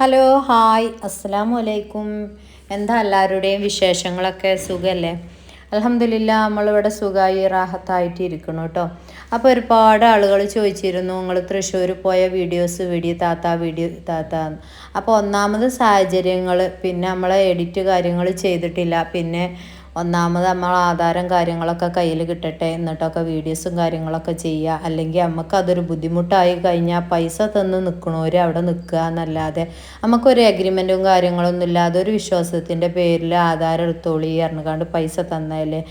Hello hi. അസ്സാം വലൈക്കും എന്താ എല്ലാവരുടെയും വിശേഷങ്ങളൊക്കെ? സുഖമല്ലേ അലഹമില്ല നമ്മളിവിടെ സുഖമായി റാഹത്തായിട്ട് ഇരിക്കണം കേട്ടോ അപ്പോൾ ഒരുപാട് ആളുകൾ ചോദിച്ചിരുന്നു നിങ്ങൾ തൃശ്ശൂർ പോയ വീഡിയോസ് വീഡിയോ താത്ത വീഡിയോ താത്ത അപ്പോൾ ഒന്നാമത് സാഹചര്യങ്ങൾ പിന്നെ നമ്മളെ എഡിറ്റ് കാര്യങ്ങൾ ചെയ്തിട്ടില്ല. പിന്നെ ഒന്നാമത് നമ്മൾ ആധാരം കാര്യങ്ങളൊക്കെ കയ്യിൽ കിട്ടട്ടെ എന്നിട്ടൊക്കെ വീഡിയോസും കാര്യങ്ങളൊക്കെ ചെയ്യുക. അല്ലെങ്കിൽ നമുക്ക് അതൊരു ബുദ്ധിമുട്ടായി കഴിഞ്ഞാൽ പൈസ തന്ന് നിൽക്കണവർ അവിടെ നിൽക്കുക എന്നല്ലാതെ നമുക്കൊരു അഗ്രിമെന്റും കാര്യങ്ങളൊന്നും ഇല്ലാതെ ഒരു വിശ്വാസത്തിന്റെ പേരിൽ ആധാരം എടുത്തോളി അറിഞ്ഞുകൊണ്ട് പൈസ തന്നാലേ.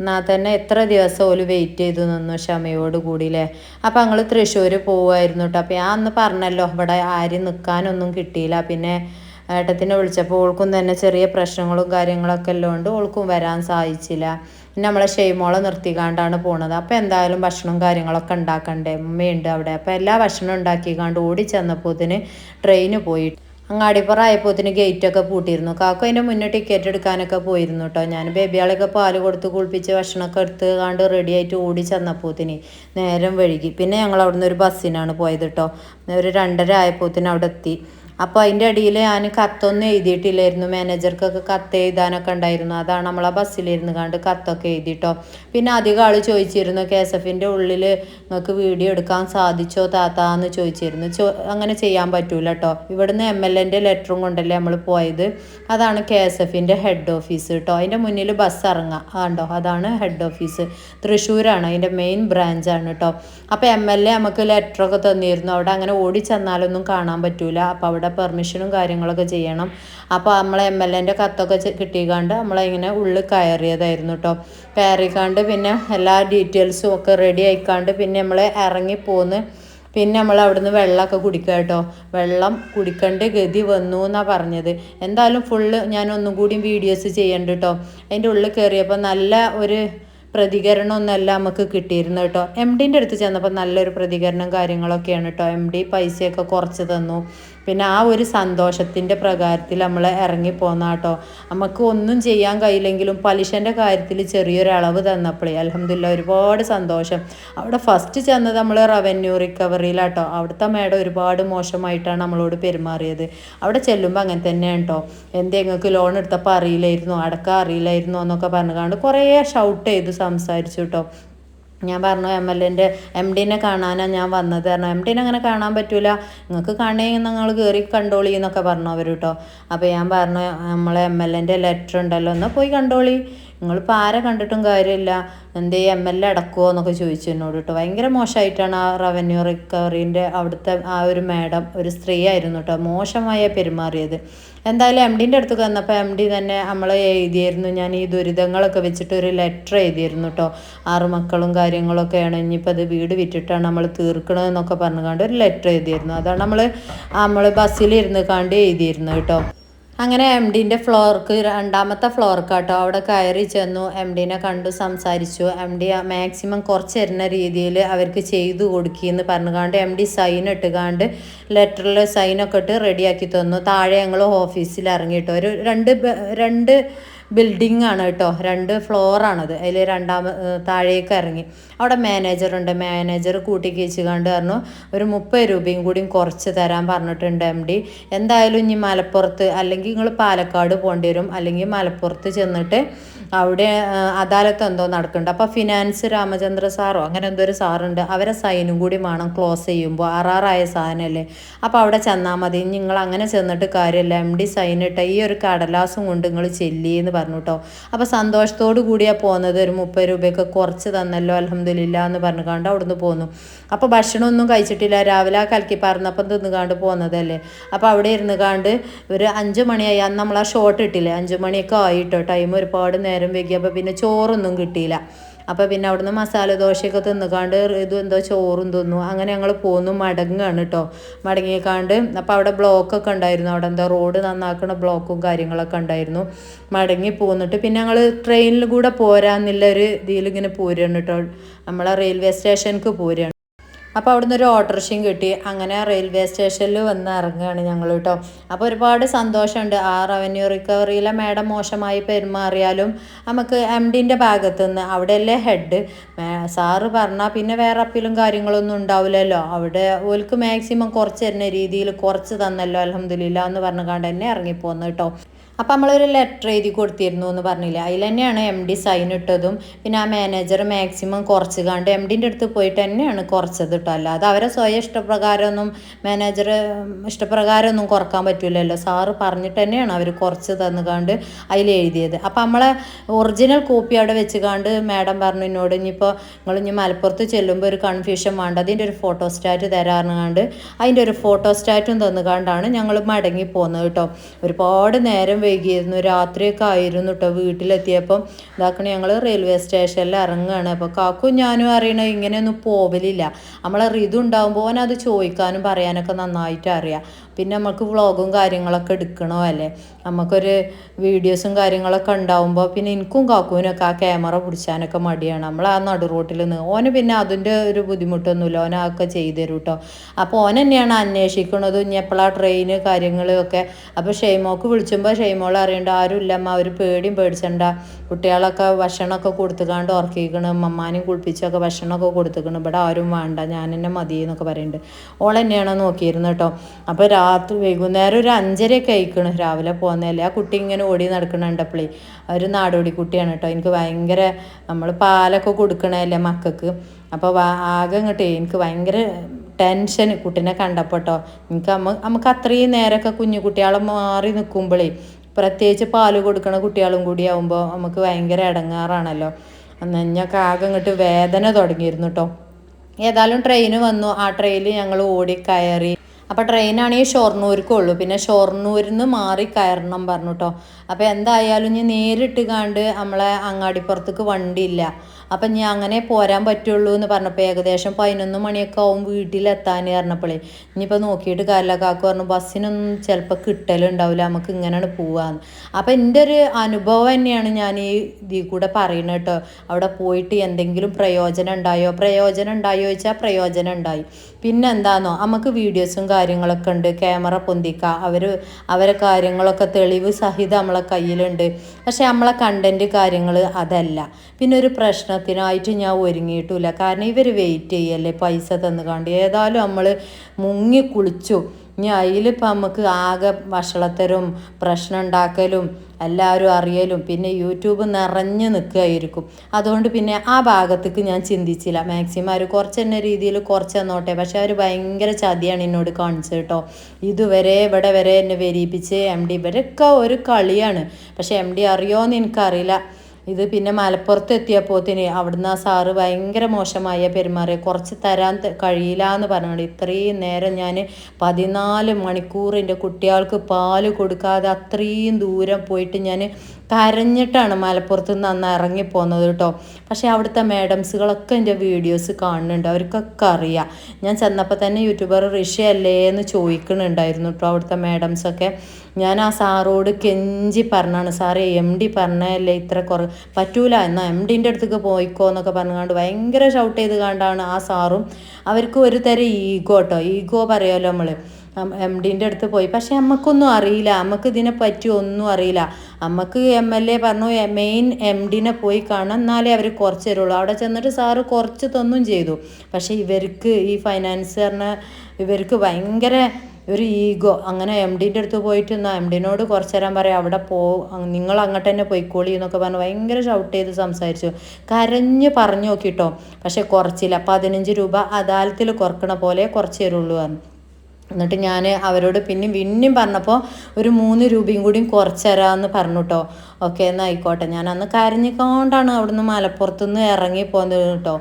എന്നാൽ തന്നെ എത്ര ദിവസം ഓൽ വെയിറ്റ് ചെയ്തു നിന്നു ക്ഷമയോട് കൂടിയില്ലേ. അപ്പം ഞങ്ങൾ തൃശ്ശൂർ പോവായിരുന്നു കേട്ടോ അപ്പം ഞാൻ അന്ന് പറഞ്ഞല്ലോ ഇവിടെ ആരും നിൽക്കാനൊന്നും കിട്ടിയില്ല. പിന്നെ ഏട്ടത്തിനെ വിളിച്ചപ്പോൾ ഓൾക്കും തന്നെ ചെറിയ പ്രശ്നങ്ങളും കാര്യങ്ങളൊക്കെ ഉള്ളതുകൊണ്ട് ഓൾക്കും വരാൻ സാധിച്ചില്ല. പിന്നെ നമ്മളെ ഷെയ്മോളെ നിർത്തിക്കാണ്ടാണ് പോണത്. അപ്പോൾ എന്തായാലും ഭക്ഷണവും കാര്യങ്ങളൊക്കെ ഉണ്ടാക്കണ്ടേ? ഉമ്മയുണ്ട് അവിടെ. അപ്പോൾ എല്ലാ ഭക്ഷണവും ഉണ്ടാക്കിക്കാണ്ട് ഓടി ചെന്നപ്പോത്തിന് ട്രെയിന് പോയി. അങ്ങാടിപ്പുറം ആയപ്പോത്തിന് ഗേറ്റൊക്കെ പൂട്ടിയിരുന്നു. കാക്കോ അതിന്റെ മുന്നേ ടിക്കറ്റ് എടുക്കാനൊക്കെ പോയിരുന്നു കേട്ടോ ഞാൻ ബേബിയാളൊക്കെ പാൽ കൊടുത്ത് കുളിപ്പിച്ച് ഭക്ഷണമൊക്കെ എടുത്ത് കാണ്ട് റെഡി ആയിട്ട് ഓടി ചെന്നപ്പോത്തിന് നേരം വഴുകി പിന്നെ ഞങ്ങൾ അവിടുന്ന് ഒരു ബസ്സിനാണ് പോയത് കേട്ടോ ഒരു രണ്ടര ആയപ്പോത്തിന് അവിടെ എത്തി അപ്പോൾ അതിന്റെ അടിയിൽ ഞാൻ കത്തൊന്നും എഴുതിയിട്ടില്ലായിരുന്നു. മാനേജർക്കൊക്കെ കത്ത് എഴുതാനൊക്കെ ഉണ്ടായിരുന്നു. അതാണ് നമ്മൾ ആ ബസ്സിലിരുന്ന് കണ്ട് കത്തൊക്കെ എഴുതിയിട്ടോ പിന്നെ അധികം ആൾ ചോദിച്ചിരുന്നു കെ എസ് എഫിന്റെ ഉള്ളിൽ നിങ്ങൾക്ക് വീഡിയോ എടുക്കാൻ സാധിച്ചോ താത്ത? എന്ന് ചോദിച്ചിരുന്നു. ചോ അങ്ങനെ ചെയ്യാൻ പറ്റൂല കേട്ടോ ഇവിടുന്ന് എം എൽ എന്റെ ലെറ്ററും കൊണ്ടല്ലേ നമ്മൾ പോയത്. അതാണ് കെ എസ് എഫിന്റെ ഹെഡ് ഓഫീസ് കേട്ടോ അതിന്റെ മുന്നിൽ ബസ് ഇറങ്ങാം കണ്ടോ? അതാണ് ഹെഡ് ഓഫീസ് തൃശ്ശൂരാണ് അതിന്റെ മെയിൻ ബ്രാഞ്ചാണ് കേട്ടോ അപ്പോൾ എം എൽ എ നമുക്ക് ലെറ്ററൊക്കെ തന്നിരുന്നു. അവിടെ അങ്ങനെ ഓടി ചെന്നാലൊന്നും കാണാൻ പറ്റൂല. അപ്പോൾ അവിടെ പെർമിഷനും കാര്യങ്ങളൊക്കെ ചെയ്യണം. അപ്പോൾ നമ്മളെ എം എൽ എന്റെ കത്തൊക്കെ കിട്ടിക്കാണ്ട് നമ്മളിങ്ങനെ ഉള്ളിൽ കയറിയതായിരുന്നു കേട്ടോ കയറിക്കാണ്ട് പിന്നെ എല്ലാ ഡീറ്റെയിൽസും ഒക്കെ റെഡി ആയിക്കാണ്ട് പിന്നെ നമ്മൾ ഇറങ്ങി പോന്ന് നമ്മൾ അവിടുന്ന് വെള്ളമൊക്കെ കുടിക്കുക കേട്ടോ വെള്ളം കുടിക്കേണ്ട ഗതി വന്നു എന്നാണ് പറഞ്ഞത്. എന്തായാലും ഫുള്ള് ഞാൻ ഒന്നും കൂടി വീഡിയോസ് ചെയ്യേണ്ട കേട്ടോ അതിന്റെ ഉള്ളിൽ കയറിയപ്പോൾ നല്ല ഒരു പ്രതികരണമൊന്നുമല്ല നമുക്ക് കിട്ടിയിരുന്നു കേട്ടോ എം ഡിന്റെ അടുത്ത് ചെന്നപ്പോൾ നല്ലൊരു പ്രതികരണം കാര്യങ്ങളൊക്കെയാണ് കേട്ടോ എം ഡി പൈസയൊക്കെ കുറച്ച് തന്നു. പിന്നെ ആ ഒരു സന്തോഷത്തിന്റെ പ്രകാരത്തിൽ നമ്മൾ ഇറങ്ങി പോന്ന കേട്ടോ നമുക്ക് ഒന്നും ചെയ്യാൻ കഴിയില്ലെങ്കിലും പലിശന്റെ കാര്യത്തിൽ ചെറിയൊരളവ് തന്നപ്പോഴേ അലഹമില്ല ഒരുപാട് സന്തോഷം. അവിടെ ഫസ്റ്റ് ചെന്നത് നമ്മൾ റവന്യൂ റിക്കവറിയിലാട്ടോ അവിടുത്തെ മേഡം ഒരുപാട് മോശമായിട്ടാണ് നമ്മളോട് പെരുമാറിയത്. അവിടെ ചെല്ലുമ്പോൾ അങ്ങനെ തന്നെയാണ് കേട്ടോ എന്തേ ലോൺ എടുത്തപ്പോൾ അറിയില്ലായിരുന്നു അടക്കം അറിയില്ലായിരുന്നു എന്നൊക്കെ പറഞ്ഞു പറഞ്ഞുകൊണ്ട് കുറേ ഷൗട്ട് ചെയ്ത് സംസാരിച്ചു കേട്ടോ ഞാൻ പറഞ്ഞു എം എൽ എന്റെ എം ഡിനെ കാണാനാണ് ഞാൻ വന്നത്. കാരണം എം ഡിനെ അങ്ങനെ കാണാൻ പറ്റൂല. നിങ്ങൾക്ക് കാണണമെങ്കിൽ നിങ്ങൾ കയറി കണ്ടോളി എന്നൊക്കെ പറഞ്ഞു അവർ കേട്ടോ. അപ്പോൾ ഞാൻ പറഞ്ഞു നമ്മളെ എം എൽ എന്റെ ലെറ്റർ ഉണ്ടല്ലോ എന്നാൽ പോയി കണ്ടോളി. നിങ്ങളിപ്പോൾ ആരെ കണ്ടിട്ടും കാര്യമില്ല. എന്തേ എം എൽ എ അടക്കുമോ എന്നൊക്കെ ചോദിച്ചു എന്നോട് കേട്ടോ. ഭയങ്കര മോശമായിട്ടാണ് ആ റവന്യൂ റിക്കവറിന്റെ അവിടുത്തെ ആ ഒരു മാഡം ഒരു സ്ത്രീ ആയിരുന്നു കേട്ടോ. മോശമായ പെരുമാറിയത്. എന്തായാലും എം ഡിന്റെ അടുത്ത് വന്നപ്പോൾ എം ഡി തന്നെ നമ്മളെ എഴുതിയായിരുന്നു. ഞാൻ ഈ ദുരിതങ്ങളൊക്കെ വെച്ചിട്ട് ഒരു ലെറ്റർ എഴുതിയിരുന്നു കേട്ടോ. ആറ് മക്കളും കാര്യങ്ങളൊക്കെയാണ്. ഇനിയിപ്പോൾ അത് വീട് വിറ്റിട്ടാണ് നമ്മൾ തീർക്കണമെന്നൊക്കെ പറഞ്ഞുകൊണ്ട് ഒരു ലെറ്റർ എഴുതിയിരുന്നു അതാണ് നമ്മൾ നമ്മൾ ബസ്സിലിരുന്ന് കണ്ട് എഴുതിയിരുന്നു കേട്ടോ. അങ്ങനെ എം ഡിന്റെ ഫ്ലോർക്ക് രണ്ടാമത്തെ ഫ്ലോർക്ക് കേട്ടോ അവിടെ കയറി ചെന്നു. എം ഡിനെ കണ്ടു സംസാരിച്ചു. എം ഡി മാക്സിമം കുറച്ച് തരുന്ന രീതിയിൽ അവർക്ക് ചെയ്തു കൊടുക്കിയെന്ന് പറഞ്ഞുകൊണ്ട് എം ഡി സൈൻ ഇട്ടുകാണ്ട് ലെറ്ററിൽ സൈനൊക്കെ ഇട്ട് റെഡിയാക്കി തന്നു. താഴെ ഞങ്ങൾ ഓഫീസിൽ ഇറങ്ങിയിട്ടോ ഒരു രണ്ട് രണ്ട് ബിൽഡിംഗ് ആണ് കേട്ടോ. രണ്ട് ഫ്ലോറാണത്. അതിൽ രണ്ടാമ താഴേക്ക് ഇറങ്ങി. അവിടെ മാനേജറുണ്ട്. മാനേജർ കൂട്ടിക്കേച്ച് കണ്ട് പറഞ്ഞു ഒരു മുപ്പത് രൂപയും കൂടിയും കുറച്ച് തരാൻ പറഞ്ഞിട്ടുണ്ട് എം ഡി. എന്തായാലും ഇനി മലപ്പുറത്ത് അല്ലെങ്കിൽ നിങ്ങൾ പാലക്കാട് പോകേണ്ടി വരും. അല്ലെങ്കിൽ മലപ്പുറത്ത് ചെന്നിട്ട് അവിടെ അദാലത്ത് എന്തോ നടക്കുന്നുണ്ട്. അപ്പോൾ ഫിനാൻസ് രാമചന്ദ്ര സാറോ അങ്ങനെ എന്തോ ഒരു സാറുണ്ട്. അവരെ സൈനും കൂടി വേണം ക്ലോസ് ചെയ്യുമ്പോൾ. ആറാറായ സാധനമല്ലേ? അപ്പോൾ അവിടെ ചെന്നാൽ മതി. നിങ്ങൾ അങ്ങനെ ചെന്നിട്ട് കാര്യമില്ല. എം ഡി സൈൻ ഇട്ട ഈ ഒരു കടലാസും കൊണ്ട് നിങ്ങൾ ചെല്ലി എന്ന് പറഞ്ഞു കേട്ടോ. അപ്പോൾ സന്തോഷത്തോടു കൂടിയാണ് പോകുന്നത്. ഒരു മുപ്പത് രൂപയൊക്കെ കുറച്ച് തന്നല്ലോ അലഹമില്ല എന്ന് പറഞ്ഞു കണ്ട് അവിടുന്ന് പോന്നു. അപ്പോൾ ഭക്ഷണമൊന്നും കഴിച്ചിട്ടില്ല. രാവിലെ കലക്കി പറഞ്ഞപ്പം തിന്നുകാണ്ട് പോകുന്നതല്ലേ അപ്പോൾ അവിടെ ഇരുന്ന് കാണ്ട് ഒരു അഞ്ച് മണിയായി. അന്ന് നമ്മൾ ആ ഷോട്ട് ഇട്ടില്ലേ? അഞ്ച് മണിയൊക്കെ ആയിട്ടോ. ടൈം ഒരുപാട് നേരം വൈകിയപ്പോൾ പിന്നെ ചോറൊന്നും കിട്ടിയില്ല. അപ്പോൾ പിന്നെ അവിടുന്ന് മസാല ദോശയൊക്കെ തിന്നുകാണ്ട് ഇത് എന്തോ ചോറും തിന്നു. അങ്ങനെ ഞങ്ങൾ പോന്നു മടങ്ങാണ് കേട്ടോ മടങ്ങിക്കാണ്ട് അപ്പോൾ അവിടെ ബ്ലോക്കൊക്കെ ഉണ്ടായിരുന്നു. അവിടെ എന്താ റോഡ് നന്നാക്കുന്ന ബ്ലോക്കും കാര്യങ്ങളൊക്കെ ഉണ്ടായിരുന്നു. മടങ്ങി പോന്നിട്ട് പിന്നെ ഞങ്ങൾ ട്രെയിനിൽ കൂടെ പോരാന്നുള്ള ഒരു ഇതിൽ പോരുകയാണ് കേട്ടോ നമ്മളെ റെയിൽവേ സ്റ്റേഷനിക്ക് പോരുകയാണ് അപ്പോൾ അവിടുന്ന് ഒരു ഓട്ടോറിക്ഷയും കിട്ടി. അങ്ങനെ റെയിൽവേ സ്റ്റേഷനിൽ വന്ന് ഇറങ്ങുകയാണ് ഞങ്ങൾ കേട്ടോ അപ്പോൾ ഒരുപാട് സന്തോഷമുണ്ട്. ആ റവന്യൂ റിക്കവറിയിലെ മാഡം മോശമായി പെരുമാറിയാലും നമുക്ക് എം ഡിന്റെ ഭാഗത്തു നിന്ന് അവിടെയല്ലേ ഹെഡ് സാറ് പറഞ്ഞാൽ പിന്നെ വേറെ അപ്പീലും കാര്യങ്ങളൊന്നും ഉണ്ടാവില്ലല്ലോ. അവിടെ ഓൽക്ക് മാക്സിമം കുറച്ച് തരുന്ന രീതിയിൽ കുറച്ച് തന്നല്ലോ അലഹമില്ല എന്ന് പറഞ്ഞുകൊണ്ട് തന്നെ ഇറങ്ങിപ്പോന്നു കേട്ടോ അപ്പം നമ്മളൊരു ലെറ്റർ എഴുതി കൊടുത്തിരുന്നു എന്ന് പറഞ്ഞില്ല? അതിൽ തന്നെയാണ് എം ഡി സൈൻ ഇട്ടതും. പിന്നെ ആ മാനേജർ മാക്സിമം കുറച്ച് കണ്ട് എം ഡിന്റെ അടുത്ത് പോയിട്ട് തന്നെയാണ് കുറച്ചത് കേട്ടോ അല്ലാതെ അവരെ സ്വയം ഇഷ്ടപ്രകാരമൊന്നും മാനേജർ ഇഷ്ടപ്രകാരമൊന്നും കുറയ്ക്കാൻ പറ്റില്ലല്ലോ സാറ് പറഞ്ഞിട്ട് തന്നെയാണ് അവർ കുറച്ച് തന്നു കണ്ട് അതിൽ എഴുതിയത് അപ്പം നമ്മളെ ഒറിജിനൽ കോപ്പി അവിടെ വെച്ച് കണ്ട് മാഡം പറഞ്ഞു എന്നോട് ഇനിയിപ്പോൾ നിങ്ങൾ ഇനി മലപ്പുറത്ത് ചെല്ലുമ്പോൾ ഒരു കൺഫ്യൂഷൻ വേണ്ട. അതിന്റെ ഒരു ഫോട്ടോ സ്റ്റാറ്റ് തരാറുണ്ട് കണ്ട് അതിന്റെ ഒരു ഫോട്ടോ സ്റ്റാറ്റും തന്നു കണ്ടാണ് ഞങ്ങൾ മടങ്ങി പോകുന്നത് കേട്ടോ ഒരുപാട് നേരം വൈകിയിരുന്നു. രാത്രിയൊക്കെ ആയിരുന്നു കേട്ടോ വീട്ടിലെത്തിയപ്പം. ഇതാക്കണ ഞങ്ങൾ റെയിൽവേ സ്റ്റേഷനിൽ ഇറങ്ങുകയാണ് അപ്പോൾ കാക്കും ഞാനും അറിയണ ഇങ്ങനെയൊന്നും പോവലില്ല. നമ്മളെ ഋതു ഉണ്ടാകുമ്പോൾ അത് ചോദിക്കാനും പറയാനൊക്കെ നന്നായിട്ട് അറിയാം. പിന്നെ നമുക്ക് വ്ളോഗും കാര്യങ്ങളൊക്കെ എടുക്കണോ അല്ലേ? നമുക്കൊരു വീഡിയോസും കാര്യങ്ങളൊക്കെ ഉണ്ടാവുമ്പോൾ പിന്നെ എനിക്കും കാക്കൂനൊക്കെ ആ ക്യാമറ പിടിച്ചാനൊക്കെ മടിയാണ്. നമ്മൾ ആ നടു റോട്ടിൽ നിന്ന് ഓന് പിന്നെ അതിന്റെ ഒരു ബുദ്ധിമുട്ടൊന്നുമില്ല. ഓനൊക്കെ ചെയ്തു തരും കേട്ടോ അപ്പോൾ ഓൻ തന്നെയാണ് അന്വേഷിക്കണത് ഇനി എപ്പോഴാണ് ട്രെയിന് കാര്യങ്ങളൊക്കെ അപ്പോൾ ഷെയ്മോക്ക് വിളിച്ചുമ്പോൾ ഷെയ്മോൾ അറിയണ്ട ആരുമില്ല അമ്മ അവർ പേടിയും പേടിച്ചണ്ട. കുട്ടികളൊക്കെ ഭക്ഷണമൊക്കെ കൊടുത്തുകാണ്ട് ഉറക്കിക്കണ് മമ്മാനും കുളിപ്പിച്ചൊക്കെ ഭക്ഷണമൊക്കെ കൊടുത്തുക്കണ്. ഇവിടെ ആരും വേണ്ട ഞാൻ എന്നെ മതി എന്നൊക്കെ പറയുന്നുണ്ട് ഓൾ തന്നെയാണ് നോക്കിയിരുന്നത് കേട്ടോ. അപ്പോൾ രാത്രി വൈകുന്നേരം ഒരു അഞ്ചരയൊക്കെ അയക്കണം രാവിലെ പോകുന്നതല്ലേ ആ കുട്ടി ഇങ്ങനെ ഓടി നടക്കണുണ്ടപ്പോഴേ ഒരു നാടോടി കുട്ടിയാണ് കേട്ടോ. എനിക്ക് ഭയങ്കര നമ്മൾ പാലൊക്കെ കൊടുക്കണല്ലേ മക്കൾക്ക്. അപ്പോൾ ആകെ ഇങ്ങോട്ടേ എനിക്ക് ഭയങ്കര ടെൻഷൻ കുട്ടീനെ കണ്ടപ്പോട്ടോ എനിക്ക് അമ്മ നമുക്ക് അത്രയും നേരമൊക്കെ കുഞ്ഞു കുട്ടികളെ മാറി നിൽക്കുമ്പോഴേ പ്രത്യേകിച്ച് പാൽ കൊടുക്കണ കുട്ടികളും കൂടി ആകുമ്പോൾ നമുക്ക് ഭയങ്കര ഇടങ്ങാറാണല്ലോ. നെഞ്ഞൊക്കെ ആകെ ഇങ്ങോട്ട് വേദന തുടങ്ങിയിരുന്നു കേട്ടോ ഏതായാലും ട്രെയിന് വന്നു. ആ ട്രെയിനിൽ ഞങ്ങൾ ഓടി കയറി. അപ്പോൾ ട്രെയിനാണെങ്കിൽ ഷൊർണൂർക്കേ ഉള്ളൂ. പിന്നെ ഷൊർണൂരിൽ നിന്ന് മാറി കയറണം പറഞ്ഞു കേട്ടോ അപ്പോൾ എന്തായാലും ഇനി നേരിട്ട് കണ്ട് നമ്മളെ അങ്ങാടിപ്പുറത്തേക്ക് വണ്ടിയില്ല. അപ്പം ഞാൻ അങ്ങനെ പോരാൻ പറ്റുള്ളൂ എന്ന് പറഞ്ഞപ്പോൾ ഏകദേശം പതിനൊന്ന് മണിയൊക്കെ ആവും വീട്ടിലെത്താൻ പറഞ്ഞപ്പോഴേ ഇനിയിപ്പോൾ നോക്കിയിട്ട് കാര്യമില്ല. കാക്കു പറഞ്ഞു ബസ്സിനൊന്നും ചിലപ്പോൾ കിട്ടലുണ്ടാവില്ല നമുക്ക് ഇങ്ങനെയാണ് പോവാന്ന്. അപ്പം എന്റെ ഒരു അനുഭവം തന്നെയാണ് ഞാൻ ഈ ഇതിൽ കൂടെ പറയുന്നത് കേട്ടോ. അവിടെ പോയിട്ട് എന്തെങ്കിലും പ്രയോജനം ഉണ്ടായോ? പ്രയോജനം ഉണ്ടായോ ചോദിച്ചാൽ പ്രയോജനം ഉണ്ടായി. പിന്നെ എന്താണോ നമുക്ക് വീഡിയോസും കാര്യങ്ങളൊക്കെ ഉണ്ട്. ക്യാമറ പൊന്തിക്കുക അവർ അവരെ കാര്യങ്ങളൊക്കെ തെളിവ് സഹിതം നമ്മളെ കയ്യിലുണ്ട്. പക്ഷെ നമ്മളെ കണ്ടന്റ് കാര്യങ്ങൾ അതല്ല. പിന്നെ ഒരു പ്രശ്നത്തിനായിട്ട് ഞാൻ ഒരുങ്ങിയിട്ടില്ല കാരണം ഇവർ വെയിറ്റ് ചെയ്യല്ലേ പൈസ തന്നു കണ്ട്. ഏതായാലും നമ്മൾ മുങ്ങി കുളിച്ചു. ഇനി അതിലിപ്പോൾ നമുക്ക് ആകെ വഷളത്തരും പ്രശ്നം ഉണ്ടാക്കലും എല്ലാവരും അറിയലും പിന്നെ യൂട്യൂബ് നിറഞ്ഞു നിൽക്കുകയായിരിക്കും അതുകൊണ്ട് പിന്നെ ആ ഭാഗത്തേക്ക് ഞാൻ ചിന്തിച്ചില്ല. മാക്സിമം അവർ കുറച്ച് തന്നെ രീതിയിൽ കുറച്ച് തന്നോട്ടെ. പക്ഷെ അവർ ഭയങ്കര ചതിയാണ് എന്നോട് കാണിച്ചത് കേട്ടോ. ഇതുവരെ ഇവിടെ വരെ എന്നെ വരിപ്പിച്ച് എം ഡി ഇവരൊക്കെ ഒരു കളിയാണ്. പക്ഷെ എം ഡി അറിയോയെന്ന് എനിക്കറിയില്ല. ഇത് പിന്നെ മലപ്പുറത്ത് എത്തിയപ്പോത്തിന് അവിടുന്ന് ആ സാറ് ഭയങ്കര മോശമായ പെരുമാറിയ. കുറച്ച് തരാൻ കഴിയില്ല എന്ന് പറഞ്ഞുകൊണ്ട് ഇത്രയും നേരം ഞാൻ പതിനാല് മണിക്കൂറിന്റെ കുട്ടികൾക്ക് പാൽ കൊടുക്കാതെ അത്രയും ദൂരം പോയിട്ട് ഞാൻ കരഞ്ഞിട്ടാണ് മലപ്പുറത്ത് നിന്ന് അന്ന് ഇറങ്ങിപ്പോന്നത് കേട്ടോ. പക്ഷേ അവിടുത്തെ മാഡംസുകളൊക്കെ എന്റെ വീഡിയോസ് കാണുന്നുണ്ട്. അവർക്കൊക്കെ അറിയാം. ഞാൻ ചെന്നപ്പോൾ തന്നെ യൂട്യൂബർ ഋഷി അല്ലേ എന്ന് ചോദിക്കുന്നുണ്ടായിരുന്നു കേട്ടോ അവിടുത്തെ മാഡംസൊക്കെ. ഞാൻ ആ സാറോട് കെഞ്ചി പറഞ്ഞാണ് സാറേ എം ഡി പറഞ്ഞല്ലേ ഇത്ര കുറ പറ്റൂല എന്നാൽ എം ഡിന്റെ അടുത്തേക്ക് പോയിക്കോ എന്നൊക്കെ പറഞ്ഞുകൊണ്ട് ഭയങ്കര ഷൗട്ട് ചെയ്ത് കണ്ടാണ് ആ സാറും. അവർക്ക് ഒരു തരം ഈഗോ കേട്ടോ. ഈഗോ പറയുമല്ലോ നമ്മൾ എം ഡിന്റെ അടുത്ത് പോയി. പക്ഷെ നമുക്കൊന്നും അറിയില്ല. നമുക്ക് ഇതിനെ പറ്റി ഒന്നും അറിയില്ല. നമുക്ക് എം എൽ എ പറഞ്ഞു മെയിൻ എം ഡിനെ പോയി കാണാം എന്നാലേ അവർ കുറച്ച് തരുള്ളൂ അവിടെ ചെന്നിട്ട് സാറ് കുറച്ച് തന്നും ചെയ്തു. പക്ഷേ ഇവർക്ക് ഈ ഫൈനാൻസ് പറഞ്ഞ ഇവർക്ക് ഭയങ്കര ഒരു ഈഗോ. അങ്ങനെ എം ഡിന്റെ അടുത്ത് പോയിട്ട് എന്നാൽ എം ഡിനോട് കുറച്ച് തരാൻ പറയാം അവിടെ പോ നിങ്ങൾ അങ്ങോട്ട് തന്നെ പോയിക്കോളി എന്നൊക്കെ പറഞ്ഞു ഭയങ്കര ഷൗട്ട് ചെയ്ത് സംസാരിച്ചു. കരഞ്ഞ് പറഞ്ഞു നോക്കിട്ടോ. പക്ഷെ കുറച്ചില്ല. പതിനഞ്ച് രൂപ അദാലത്തിൽ കുറക്കണ പോലെ കുറച്ച് തരുള്ളൂ പറഞ്ഞു എന്നിട്ട് ഞാൻ അവരോട് പിന്നെ പിന്നെയും പറഞ്ഞപ്പോൾ ഒരു മൂന്ന് രൂപയും കൂടിയും കുറച്ച് തരാമെന്ന് പറഞ്ഞു കേട്ടോ ഓക്കെ എന്നാൽ ആയിക്കോട്ടെ. ഞാൻ അന്ന് കരഞ്ഞിക്കൊണ്ടാണ് അവിടുന്ന് മലപ്പുറത്തുനിന്ന് ഇറങ്ങി പോകുന്നത് കേട്ടോ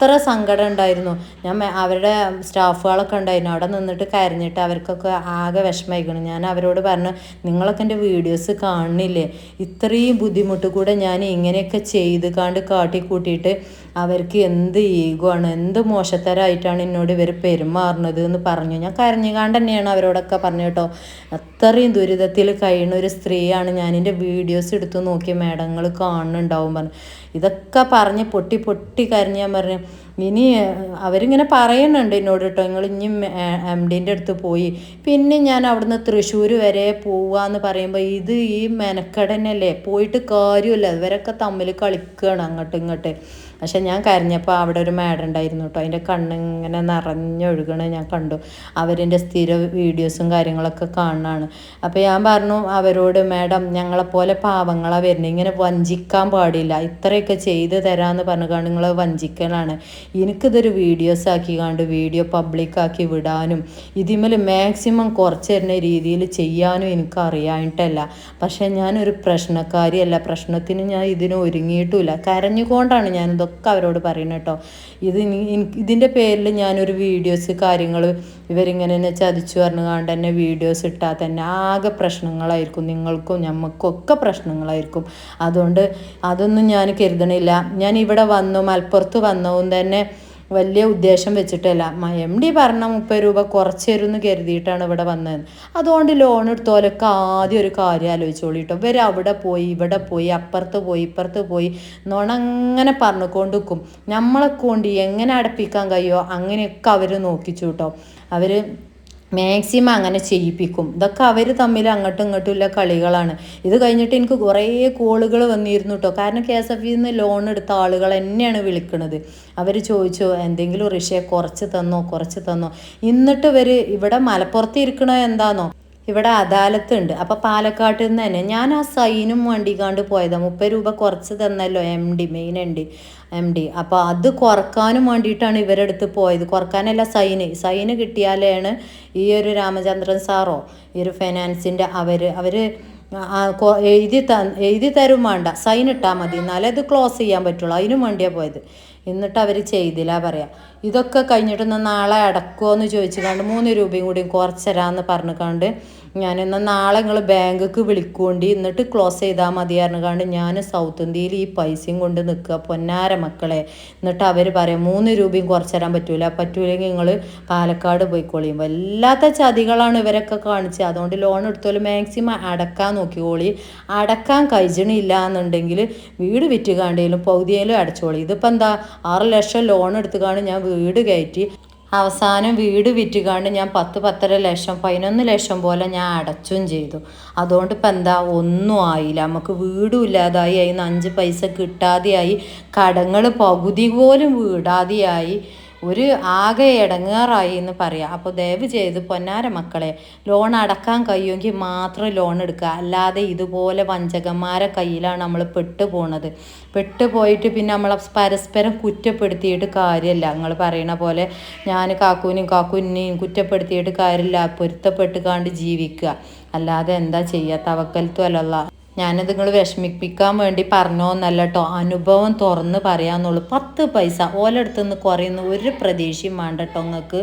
അത്ര സങ്കടം ഉണ്ടായിരുന്നു. ഞാൻ അവരുടെ സ്റ്റാഫുകളൊക്കെ ഉണ്ടായിരുന്നു. അവിടെ നിന്നിട്ട് കരഞ്ഞിട്ട് അവർക്കൊക്കെ ആകെ വിഷമയിക്കണം ഞാൻ അവരോട് പറഞ്ഞു നിങ്ങളൊക്കെ എന്റെ വീഡിയോസ് കാണുന്നില്ലേ? ഇത്രയും ബുദ്ധിമുട്ട് കൂടെ ഞാൻ ഇങ്ങനെയൊക്കെ ചെയ്ത് കാണ്ട് കാട്ടി കൂട്ടിയിട്ട് അവർക്ക് എന്ത് ഈഗോ ആണ്? എന്ത് മോശത്തരമായിട്ടാണ് എന്നോട് ഇവർ പെരുമാറുന്നത് എന്ന് പറഞ്ഞു. ഞാൻ കരഞ്ഞുകാണ്ട് തന്നെയാണ് അവരോടൊക്കെ പറഞ്ഞു കേട്ടോ. അത്രയും ദുരിതത്തിൽ കഴിയുന്ന ഒരു സ്ത്രീയാണ് ഞാൻ എന്റെ വീഡിയോസ് എടുത്തു നോക്കി മേഡങ്ങൾ കാണുന്നുണ്ടാവും പറഞ്ഞു. ഇതൊക്കെ പറഞ്ഞ് പൊട്ടി പൊട്ടി കരഞ്ഞ് ഞാൻ പറഞ്ഞു ഇനി അവരിങ്ങനെ പറയുന്നുണ്ട് എന്നോട് കേട്ടോ നിങ്ങൾ ഇനി എം ഡിന്റെ അടുത്ത് പോയി. പിന്നെ ഞാൻ അവിടുന്ന് തൃശ്ശൂർ വരെ പോവാന്ന് പറയുമ്പോൾ ഇത് ഈ മെനക്കടനല്ലേ? പോയിട്ട് കാര്യമില്ല ഇവരൊക്കെ തമ്മിൽ കളിക്കുകയാണ് അങ്ങോട്ടും ഇങ്ങോട്ട്. പക്ഷെ ഞാൻ കരഞ്ഞപ്പോൾ അവിടെ ഒരു മാഡം ഉണ്ടായിരുന്നു കേട്ടോ. അതിന്റെ കണ്ണിങ്ങനെ നിറഞ്ഞൊഴുകണ ഞാൻ കണ്ടു. അവരിന്റെ സ്ഥിര വീഡിയോസും കാര്യങ്ങളൊക്കെ കാണാണ്. അപ്പോൾ ഞാൻ പറഞ്ഞു അവരോട് മാഡം ഞങ്ങളെപ്പോലെ പാവങ്ങളാണ് വരുന്നത് ഇങ്ങനെ വഞ്ചിക്കാൻ പാടില്ല. ഇത്രയൊക്കെ ചെയ്ത് തരാമെന്ന് പറഞ്ഞുകൊണ്ട് നിങ്ങൾ വഞ്ചിക്കലാണ്. എനിക്കിതൊരു വീഡിയോസ് ആക്കി കണ്ട് വീഡിയോ പബ്ലിക്കാക്കി വിടാനും ഇതിമേൽ മാക്സിമം കുറച്ച് തരുന്ന രീതിയിൽ ചെയ്യാനും എനിക്ക് അറിയായിട്ടല്ല പക്ഷേ ഞാനൊരു പ്രശ്നക്കാരിയല്ല. പ്രശ്നത്തിന് ഞാൻ ഇതിന് ഒരുങ്ങിയിട്ടുമില്ല കരഞ്ഞുകൊണ്ടാണ് ഞാൻ ഇതൊക്കെ അവരോട് പറയണം കേട്ടോ ഇത് ഇതിന്റെ പേരിൽ ഞാനൊരു വീഡിയോസ് കാര്യങ്ങൾ ഇവരിങ്ങനെ തന്നെ ചതിച്ചു പറഞ്ഞുകൊണ്ട് തന്നെ വീഡിയോസ് ഇട്ടാൽ തന്നെ ആകെ പ്രശ്നങ്ങളായിരിക്കും. നിങ്ങൾക്കും ഞമ്മക്കും ഒക്കെ പ്രശ്നങ്ങളായിരിക്കും. അതുകൊണ്ട് അതൊന്നും ഞാൻ കരുതണില്ല. ഞാൻ ഇവിടെ വന്നു മലപ്പുറത്ത് വന്നതും തന്നെ വലിയ ഉദ്ദേശം വെച്ചിട്ടല്ല. എം ഡി പറഞ്ഞ മുപ്പത് രൂപ കുറച്ച് തരുമെന്ന് കരുതിയിട്ടാണ് ഇവിടെ വന്നത്. അതുകൊണ്ട് ലോൺ എടുത്തോലൊക്കെ ആദ്യം ഒരു കാര്യം ആലോചിച്ചോളിട്ടോ ഇവർ അവിടെ പോയി ഇവിടെ പോയി അപ്പുറത്ത് പോയി ഇപ്പുറത്ത് പോയി നോണങ്ങനെ പറഞ്ഞുകൊണ്ട് നിൽക്കും നമ്മളെ കൊണ്ട് എങ്ങനെ അടപ്പിക്കാൻ കഴിയുമോ അങ്ങനെയൊക്കെ അവർ നോക്കിച്ചു കേട്ടോ അവർ മാക്സിമം അങ്ങനെ ചെയ്യിപ്പിക്കും. ഇതൊക്കെ അവർ തമ്മിൽ അങ്ങോട്ടും ഇങ്ങോട്ടും ഉള്ള കളികളാണ്. ഇത് കഴിഞ്ഞിട്ട് എനിക്ക് കുറേ കോളുകൾ വന്നിരുന്നു കേട്ടോ കാരണം കെ എസ് എഫ് നിന്ന് ലോൺ എടുത്ത ആളുകൾ തന്നെയാണ് വിളിക്കുന്നത് അവർ ചോദിച്ചു എന്തെങ്കിലും ഋഷിയെ കുറച്ച് തന്നോ കുറച്ച് തന്നോ? എന്നിട്ട് ഇവർ ഇവിടെ മലപ്പുറത്ത് ഇരിക്കണോ എന്താണോ ഇവിടെ അദാലത്തുണ്ട്. അപ്പോൾ പാലക്കാട്ടിൽ നിന്ന് തന്നെ ഞാൻ ആ സൈനും വണ്ടിക്കാണ്ട് പോയതാണ് മുപ്പത് രൂപ കുറച്ച് തന്നല്ലോ M D main D M D അപ്പോൾ അത് കുറക്കാനും വേണ്ടിയിട്ടാണ് ഇവരെടുത്ത് പോയത്. കുറക്കാനല്ല സൈന്. സൈന് കിട്ടിയാലാണ് ഈ ഒരു രാമചന്ദ്രൻ സാറോ ഈ ഒരു ഫൈനാൻസിന്റെ അവർ അവർ എഴുതി ത എഴുതി തരും വേണ്ട. സൈൻ ഇട്ടാൽ മതി. എന്നാലേ അത് ക്ലോസ് ചെയ്യാൻ പറ്റുള്ളൂ. അതിനും വേണ്ടിയാണ് പോയത്. എന്നിട്ട് അവർ ചെയ്തില്ല പറയാം. ഇതൊക്കെ കഴിഞ്ഞിട്ടൊന്ന് നാളെ അടക്കുമോ എന്ന് ചോദിച്ചു കണ്ട് മൂന്ന് രൂപയും കൂടി കുറച്ച് തരാമെന്ന് പറഞ്ഞുകൊണ്ട് ഞാൻ എന്നാൽ നാളെ നിങ്ങൾ ബാങ്കിക്ക് വിളിക്കൂണ്ടി എന്നിട്ട് ക്ലോസ് ചെയ്താൽ മതിയായിരുന്നു കാണ്ട് ഞാൻ സൗത്ത് ഇന്ത്യയിൽ ഈ പൈസയും കൊണ്ട് നിൽക്കുക പൊന്നാര മക്കളെ. എന്നിട്ട് അവർ പറയും മൂന്ന് രൂപയും കുറച്ച് തരാൻ പറ്റൂല. പറ്റൂലെങ്കിൽ നിങ്ങൾ പാലക്കാട് പോയിക്കോളിയും വല്ലാത്ത ചതികളാണ് ഇവരൊക്കെ കാണിച്ചത് അതുകൊണ്ട് ലോൺ എടുത്തോലും മാക്സിമം അടക്കാൻ നോക്കിക്കോളി. അടക്കാൻ കഴിച്ചണില്ല എന്നുണ്ടെങ്കിൽ വീട് വിറ്റ് കാണ്ടേലും പൗതിയിലും അടച്ചോളി. ഇതിപ്പോൾ എന്താ ആറ് ലക്ഷം ലോൺ എടുത്തുകാണ്ട് ഞാൻ വീട് കയറ്റി. അവസാനം വീട് വിറ്റുകാണ്ട് ഞാൻ പത്ത് പത്തര ലക്ഷം പതിനൊന്ന് ലക്ഷം പോലെ ഞാൻ അടച്ചും ചെയ്തു. അതുകൊണ്ട് ഇപ്പം എന്താ ഒന്നും ആയില്ല. നമുക്ക് വീടും ഇല്ലാതായി. അതിന് അഞ്ച് പൈസ കിട്ടാതെയായി. കടങ്ങൾ പകുതി പോലും വീടാതെയായി. ഒരു ആകെ ഇടങ്ങേറായി എന്ന് പറയാം. അപ്പോൾ ദയവ് ചെയ്ത് പൊന്നാര മക്കളെ ലോൺ അടക്കാൻ കഴിയുമെങ്കിൽ മാത്രം ലോൺ എടുക്കുക. അല്ലാതെ ഇതുപോലെ വഞ്ചകന്മാരെ കയ്യിലാണ് നമ്മൾ പെട്ടു പോണത്. പെട്ടു പോയിട്ട് പിന്നെ നമ്മളെ പരസ്പരം കുറ്റപ്പെടുത്തിയിട്ട് കാര്യമില്ല. നിങ്ങൾ പറയണ പോലെ ഞാൻ കാക്കൂനും കാക്കുനെയും കുറ്റപ്പെടുത്തിയിട്ട് കാര്യമില്ല. പൊരുത്തപ്പെട്ട് കാണ്ട് ജീവിക്കുക. അല്ലാതെ എന്താ ചെയ്യുക തവക്കലത്തും അല്ലല്ല. ഞാനത് നിങ്ങൾ വിഷമിപ്പിക്കാൻ വേണ്ടി പറഞ്ഞോന്നല്ല കേട്ടോ അനുഭവം തുറന്ന് പറയാന്നുള്ളൂ. പത്ത് പൈസ ഓലടുത്തുനിന്ന് കുറയുന്ന ഒരു പ്രതീക്ഷയും വേണ്ട കേട്ടോ നിങ്ങൾക്ക്